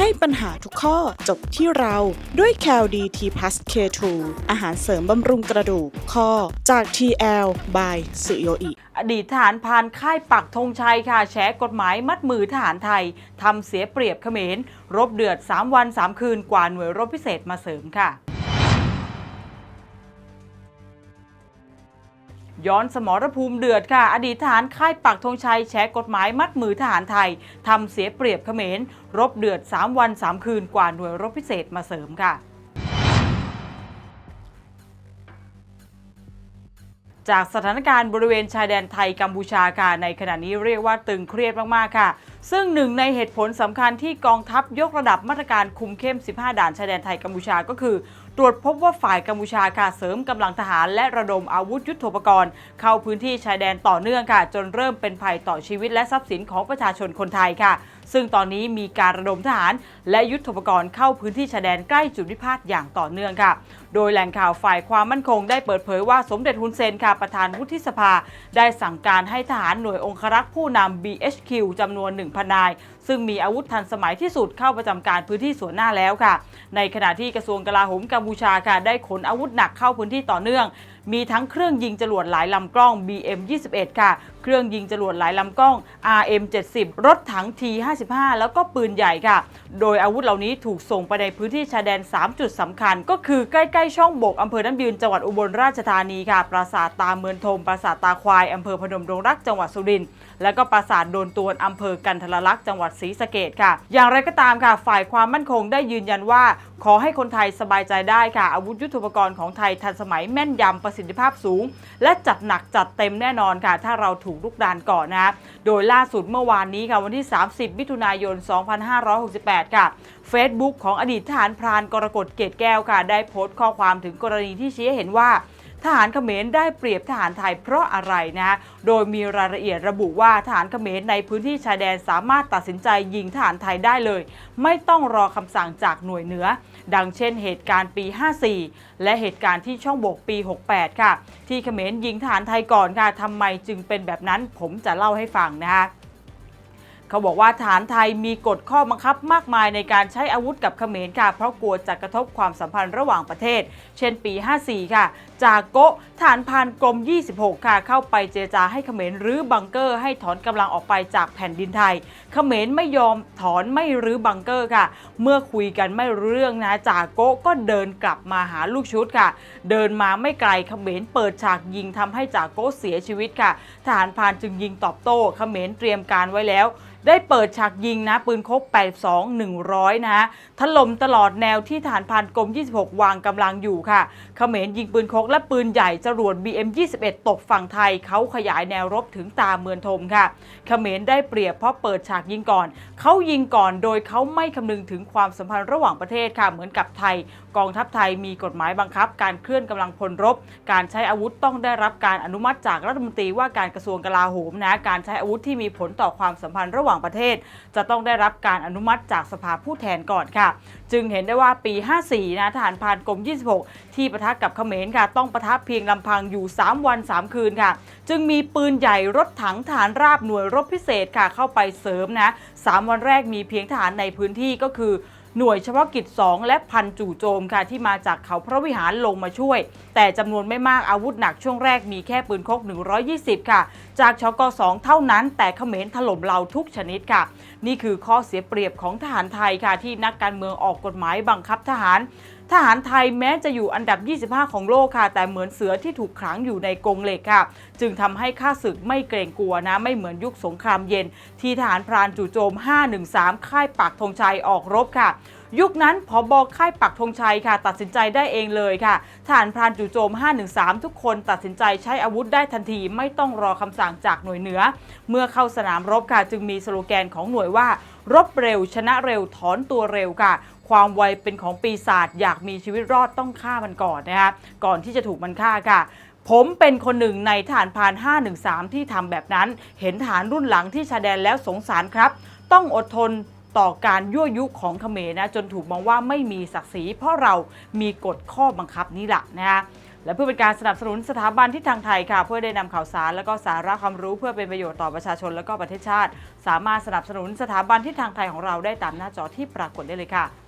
ให้ปัญหาทุกข้อจบที่เราด้วย c a l d t p l u s K2 อาหารเสริมบำรุงกระดูกข้อจาก TL by สุโยอิ อดีตทหารพานค่ายปักธงชัยค่ะแฉกฎหมายมัดมือทหารไทยทำเสียเปรียบเขมร รบเดือด 3 วัน 3 คืนกว่าหน่วยรบพิเศษมาเสริมค่ะ ย้อนสมรภูมิเดือดค่ะ อดีตทหารค่ายปักธงชัยแฉกฎหมายมัดมือทหารไทยทำเสียเปรียบเขมร รบเดือด 3 วัน 3 คืนกว่าหน่วยรบพิเศษมาเสริมค่ะจากสถานการณ์บริเวณชายแดนไทยกัมพูชาค่ะในขณะนี้เรียกว่าตึงเครียดมาก ๆ ค่ะ ซึ่งหนึ่งในเหตุผลสำคัญที่กองทัพยกระดับมาตรการคุมเข้ม 15 ด่านชายแดนไทยกัมพูชาก็คือ ตรวจพบว่าฝ่ายกัมพูชาค่ะเสริมกำลังทหารและระดมอาวุธยุทโธปกรณ์ เข้าพื้นที่ชายแดนต่อเนื่องค่ะ จนเริ่มเป็นภัยต่อชีวิตและทรัพย์สินของประชาชนคนไทยค่ะ ซึ่งตอนนี้มีการระดมทหาร และยุทโธปกรณ์เข้าพื้นที่ชายแดนใกล้จุดพิพาทอย่างต่อเนื่องค่ะ โดยแหล่งข่าวฝ่ายความมั่นคงได้เปิดเผยว่าสมเด็จฮุนเซนค่ะประธานวุฒิสภา ได้สั่งการให้ทหารหน่วยองครักษ์ผู้นำ BHQ จำนวน 1,000นาย ซึ่งมีอาวุธทันสมัยที่สุดเข้าประจำการพื้นที่ส่วนหน้าแล้วค่ะ ในขณะที่กระทรวงกลาโหมกัมพูชาค่ะได้ขนอาวุธหนักเข้าพื้นที่ต่อเนื่อง มีทั้งเครื่องยิงจรวดหลายลำกล้อง BM21 ค่ะ เครื่องยิงจรวดหลายลำกล้อง RM70 รถถัง T55 แล้วก็ปืนใหญ่ค่ะ โดยอาวุธเหล่านี้ถูกส่งไปในพื้นที่ชายแดน 3 จุดสำคัญ ก็คือใกล้ๆช่องบกอำเภอน้ำยืนจังหวัดอุบลราชธานีค่ะ ปราสาทตาเมือนทมปราสาทตาควายอำเภอพนมดงรักจังหวัดสุรินทร์และก็ปราสาทโดนตวนอำเภอกันทรลักษณ์จังหวัดศรีสะเกดค่ะ อย่างไรก็ตามค่ะ ฝ่ายความมั่นคงได้ยืนยันว่า ขอให้คนไทยสบายใจได้ค่ะ อาวุธยุทโธปกรณ์ของไทยทันสมัยแม่นยำประสิทธิภาพสูง และจัดหนักจัดเต็มแน่นอนค่ะ ถ้าเราถูกลุกดานก่อนนะโดยล่าสุดเมื่อวานนี้ค่ะวันที่ 30 มิถุนายน 2568 ค่ะ Facebook ของอดีตทหารพรานกรกฎเกตแก้วค่ะ ได้โพสต์ข้อความถึงกรณีที่ชี้ให้เห็นว่า ทหารเขมรได้เปรียบทหารไทยเพราะอะไรนะโดยมีรายละเอียดระบุว่าทหารเขมรในพื้นที่ชายแดนสามารถตัดสินใจยิงทหารไทยได้เลย ไม่ต้องรอคำสั่งจากหน่วยเหนือ ดังเช่นเหตุการณ์ปี 54 และเหตุการณ์ที่ช่องบกปี 68 ค่ะ ที่เขมรยิงทหารไทยก่อนค่ะทำไมจึงเป็นแบบนั้นผมจะเล่าให้ฟังนะคะ เขาบอกว่าฐานไทยมีกฎข้อบังคับมากมายในการใช้อาวุธกับเขมรค่ะ เพราะกลัวจะกระทบความสัมพันธ์ระหว่างประเทศ เช่นปี 54 ค่ะ จากโกะฐานพานกรม 26 ค่ะ เข้าไปเจรจาให้เขมรรื้อบังเกอร์ ให้ถอนกำลังออกไปจากแผ่นดินไทย เขมรไม่ยอมถอนไม่รื้อบังเกอร์ค่ะ เมื่อคุยกันไม่รู้เรื่องนะจากโกะก็เดินกลับมาหาลูกชุดค่ะ เดินมาไม่ไกลเขมรเปิดฉากยิงทำให้จากโกะเสียชีวิตค่ะ ทหารพานจึงยิงตอบโต้เขมรเตรียมการไว้แล้วได้เปิดฉากยิงนะ ปืนคก82 100 นะฮะถล่มตลอดแนวที่ฐานพรานกรม 26 วางกำลังอยู่ค่ะเขมรยิงปืนคกและปืนใหญ่จรวด BM 21 ตกฝั่งไทยเขาขยายแนวรบถึงตาเมือนทมค่ะเขมรได้เปรียบเพราะเปิดฉากยิงก่อนเขายิงก่อนโดยเขาไม่คำนึงถึงความสัมพันธ์ระหว่างประเทศค่ะเหมือนกับไทย กองทัพไทยมีกฎหมายบังคับ การเคลื่อนกำลังพลรบ การใช้อาวุธต้องได้รับการอนุมัติจากรัฐมนตรีว่าการกระทรวงกลาโหมนะการใช้อาวุธที่มีผลต่อความสัมพันธ์ระหว่างประเทศ จะต้องได้รับการอนุมัติจากสภาผู้แทนก่อนค่ะ จึงเห็นได้ว่าปี 54 นะทหารพรานกรม 26 ที่ประทะกับเขมรค่ะ ต้องประทะเพียงลำพังอยู่ 3 วัน 3 คืนค่ะ จึงมีปืนใหญ่รถถังฐานราบหน่วยรบพิเศษค่ะเข้าไปเสริมนะ 3 วันแรกมีเพียงทหารในพื้นที่ก็คือ หน่วยเฉพาะกิจ 2 และพันจู่โจมค่ะที่มาจากเขาพระวิหารลงมาช่วย แต่จำนวนไม่มากอาวุธหนักช่วงแรกมีแค่ปืนคก 120 ค่ะ จากชก2เท่านั้น แต่เขมรถล่มเราทุกชนิดค่ะ นี่คือข้อเสียเปรียบของทหารไทยค่ะ ที่นักการเมืองออกกฎหมายบังคับทหารทหารไทยแม้จะอยู่อันดับ 25 ของโลกค่ะ แต่เหมือนเสือที่ถูกขังอยู่ในกรงเหล็กค่ะ จึงทำให้ข้าศึกไม่เกรงกลัวนะ ไม่เหมือนยุคสงครามเย็น ที่ทหารพรานจู่โจม 513 ค่ายปักธงชัยออกรบค่ะ ยุคนั้นผอบอค่ายปักธงชัยค่ะ ตัดสินใจได้เองเลยค่ะทหารพรานจู่โจม 513 ทุกคนตัดสินใจใช้อาวุธได้ทันทีไม่ต้องรอคำสั่งจากหน่วยเหนือ เมื่อเข้าสนามรบค่ะ จึงมีสโลแกนของหน่วยว่า รบเร็ว ชนะเร็วถอนตัวเร็วค่ะความไวเป็นของปีศาจอยากมีชีวิตรอดต้องฆ่ามันก่อนนะคะก่อนที่จะถูกมันฆ่าค่ะ ผมเป็นคนหนึ่งในฐานพราน 513 ที่ทำแบบนั้น เห็นฐานรุ่นหลังที่ชายแดนแล้วสงสารครับ ต้องอดทน ต่อการยั่วยุของเขมรนะจนถูกมองว่าไม่มีศักดิ์ศรีเพราะเรามีกฎข้อบังคับนี้แหละนะคะและเพื่อเป็นการสนับสนุนสถาบันที่ทางไทยค่ะ เพื่อได้นำข่าวสารและก็สาระความรู้เพื่อเป็นประโยชน์ต่อประชาชนและก็ประเทศชาติ สามารถสนับสนุนสถาบันที่ทางไทยของเราได้ตามหน้าจอที่ปรากฏได้เลยค่ะ